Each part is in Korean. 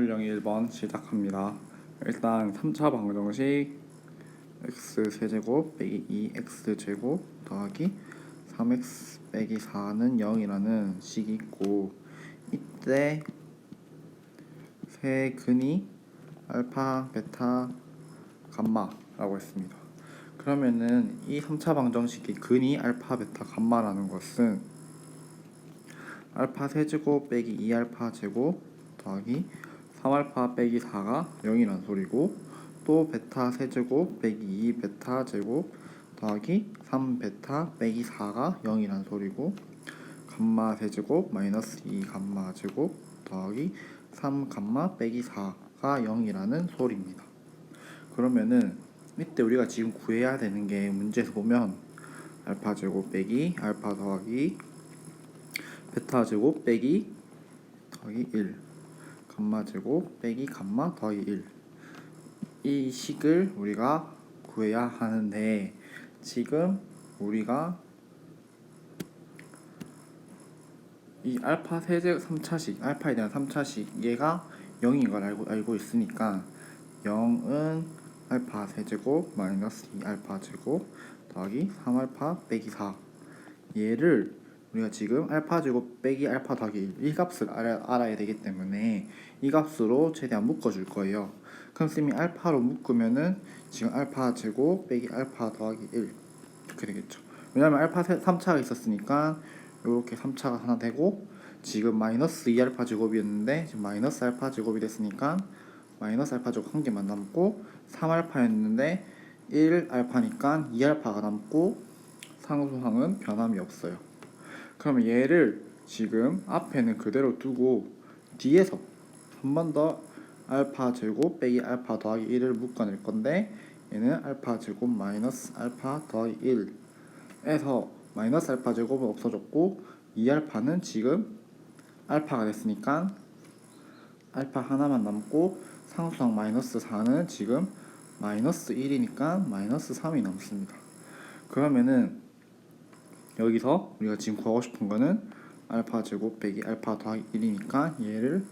설명이 1번 시작합니다. 일단 3차 방정식 x 세제곱 빼기 2x 제곱 더하기 3x 빼기 4는 0이라는 식이 있고 이때 세 근이 알파, 베타, 감마라고 했습니다. 그러면은 이 3차 방정식의 근이 알파, 베타, 감마라는 것은 알파 세제곱 빼기 2알파 제곱 더하기 3알파 빼기 4가 0이란 소리고 또 베타 세제곱 빼기 2 베타 제곱 더하기 3 베타 빼기 4가 0이란 소리고 감마 세제곱 마이너스 2 감마 제곱 더하기 3 감마 빼기 4가 0이라는 소리입니다. 그러면은 이때 우리가 지금 구해야 되는 게 문제에서 보면 알파 제곱 빼기 알파 더하기 베타 제곱 빼기 더하기 1 감마 제곱 빼기 감마 더하기 1 이 식을 우리가 구해야 하는데 지금 우리가 이 알파 세제 3차식 알파에 대한 3차식 얘가 0인 걸 알고, 알고 있으니까 0은 알파 세제곱 마이너스 2 알파 제곱 더하기 3알파 빼기 4 얘를 우리가 지금 알파 제곱 빼기 알파 더하기 1, 이 값을 알아, 알아야 되기 때문에 이 값으로 최대한 묶어줄 거예요. 그럼 쌤이 알파로 묶으면은 지금 알파 제곱 빼기 알파 더하기 1 이렇게 되겠죠. 왜냐면 알파 3차가 있었으니까 이렇게 3차가 하나 되고 지금 마이너스 2알파 제곱이었는데 지금 마이너스 알파 제곱이 됐으니까 마이너스 알파 제곱 한 개만 남고 3알파였는데 1알파니까 2알파가 남고 상수항은 변함이 없어요. 그러면 얘를 지금 앞에는 그대로 두고 뒤에서 한 번 더 알파 제곱 빼기 알파 더하기 1을 묶어낼 건데 얘는 알파 제곱 마이너스 알파 더하기 1에서 마이너스 알파 제곱은 없어졌고 2알파는 지금 알파가 됐으니까 알파 하나만 남고 상수항 마이너스 4는 지금 마이너스 1이니까 마이너스 3이 남습니다. 그러면은 여기서 우리가 지금 구하고 싶은 거는 알파 제곱 빼기 알파 더하기 1이니까 얘를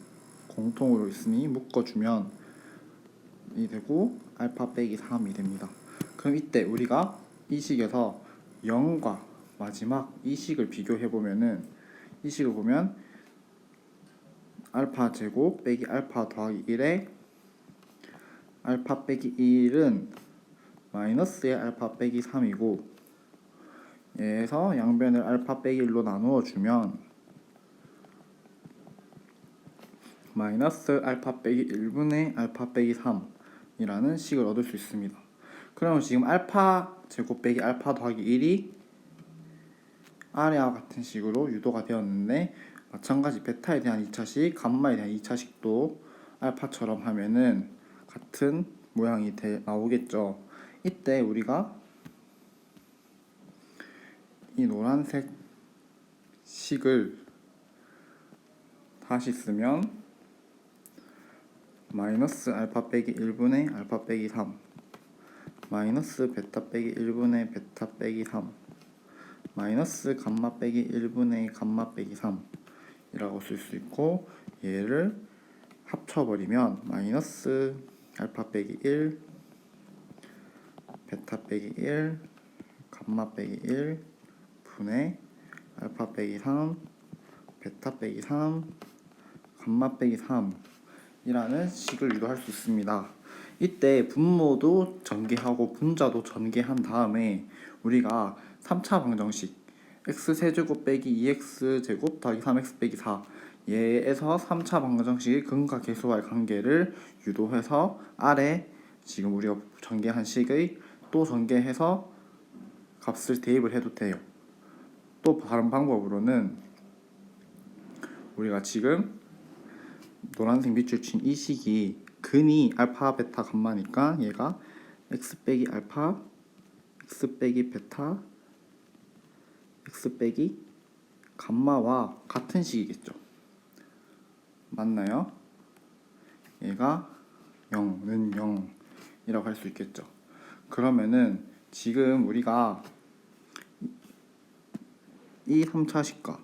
공통으로 있으니 묶어주면 이 되고 알파 빼기 3이 됩니다. 그럼 이때 우리가 이 식에서 0과 마지막 이 식을 비교해 보면은 이 식을 보면 알파 제곱 빼기 알파 더하기 1에 알파 빼기 1은 마이너스의 알파 빼기 3이고 얘 에서 양변을 알파 빼기 1로 나누어 주면 마이너스 알파 빼기 1분의 알파 빼기 3이라는 식을 얻을 수 있습니다. 그러면 지금 알파 제곱 빼기 알파 더하기 1이 아래와 같은 식으로 유도가 되었는데 마찬가지 베타에 대한 2차식, 감마에 대한 2차식도 알파처럼 하면은 같은 모양이 되, 나오겠죠. 이때 우리가 이 노란색 식을 다시 쓰면 마이너스 알파 빼기 1분의 알파 빼기 3 마이너스 베타 빼기 1분의 베타 빼기 3 마이너스 감마 빼기 1분의 감마 빼기 3 이라고 쓸 수 있고 얘를 합쳐버리면 마이너스 알파 빼기 1 베타 빼기 1 감마 빼기 1 분의 알파 빼기 3 베타 빼기 3 감마 빼기 3 이라는 식을 유도할 수 있습니다. 이때 분모도 전개하고 분자도 전개한 다음에 우리가 3차 방정식 x세제곱 빼기 2x제곱 더하기 3x 빼기 4 얘에서 3차 방정식의 근과 계수와의 관계를 유도해서 아래 지금 우리가 전개한 식의 또 전개해서 값을 대입을 해도 돼요. 또 다른 방법으로는 우리가 지금 노란색 밑줄 친 이 식이 근이 알파 베타 감마니까 얘가 x 빼기 알파 x 빼기 베타 x 빼기 감마와 같은 식이겠죠. 맞나요? 얘가 0는 0이라고 할 수 있겠죠. 그러면은 지금 우리가 이 3차 식과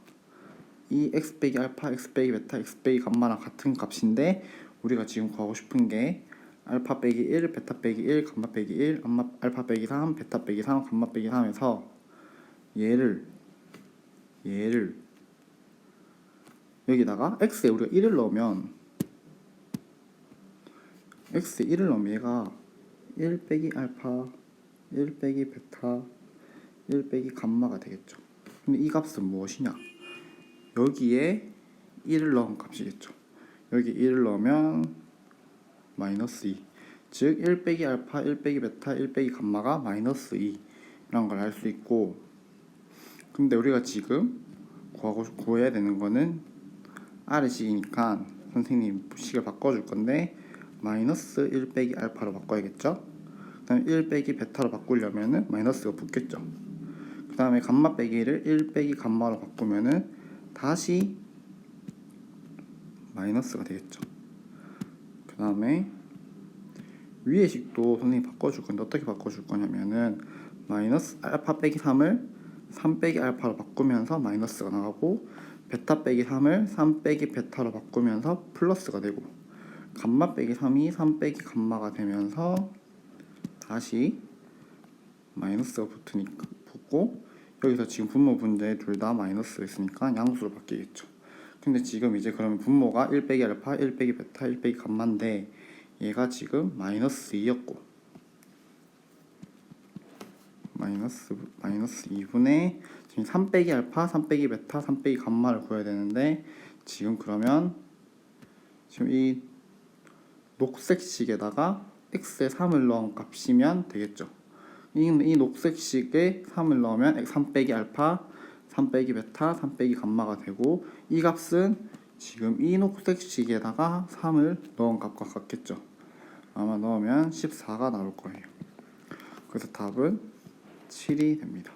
이 x 빼기 알파, x 빼기 베타, x 빼기 감마랑 같은 값인데 우리가 지금 구하고 싶은 게 알파 빼기 1, 베타 빼기 1, 감마 빼기 1, 암마, 알파 빼기 3, 베타 빼기 3, 감마 빼기 3에서 얘를 얘를 여기다가 x에 우리가 1을 넣으면 x에 1을 넣으면 얘가 1 빼기 알파 1 빼기 베타 1 빼기 감마가 되겠죠 근데 이 값은 무엇이냐 여기에 1을 넣은 값이겠죠 여기 1을 넣으면 마이너스 2. 즉, 1 빼기 알파, 1 빼기 베타, 1 빼기 감마가 마이너스 2. 이런 걸알 수 있고, 근데 우리가 지금 구하고, 구해야 되는 거는 R식이니까 선생님 식을 바꿔줄 건데, 마이너스 1 빼기 알파로 바꿔야겠죠? 그 다음에 1 빼기 베타로 바꾸려면은 마이너스가 붙겠죠? 그 다음에 감마 빼기를 1 빼기 감마로 바꾸면은 다시 마이너스가 되겠죠? 그 다음에 위의 식도 선생님이 바꿔줄 건데 어떻게 바꿔줄 거냐면은 마이너스 알파 빼기 3을 3 빼기 알파로 바꾸면서 마이너스가 나가고 베타 빼기 3을 3 빼기 베타로 바꾸면서 플러스가 되고 감마 빼기 3이 3 빼기 감마가 되면서 다시 마이너스가 붙으니까 붙고 여기서 지금 분모 분자에 둘 다 마이너스가 있으니까 양수로 바뀌겠죠. 근데 지금 이제 그러면 분모가 1 빼기 알파, 1 빼기 베타, 1 빼기 감마인데 얘가 지금 마이너스 2였고 마이너스 마이너스 2분의 지금 3 빼기 알파, 3 빼기 베타, 3 빼기 감마를 구해야 되는데 지금 그러면 지금 이 녹색식에다가 x에 3을 넣은 값이면 되겠죠. 이, 이 녹색식에 3을 넣으면 3 빼기 알파, 3 빼기 베타, 3 빼기 감마가 되고 이 값은 지금 이 녹색식에다가 3을 넣은 값과 같겠죠. 아마 넣으면 14가 나올 거예요. 그래서 답은 7이 됩니다.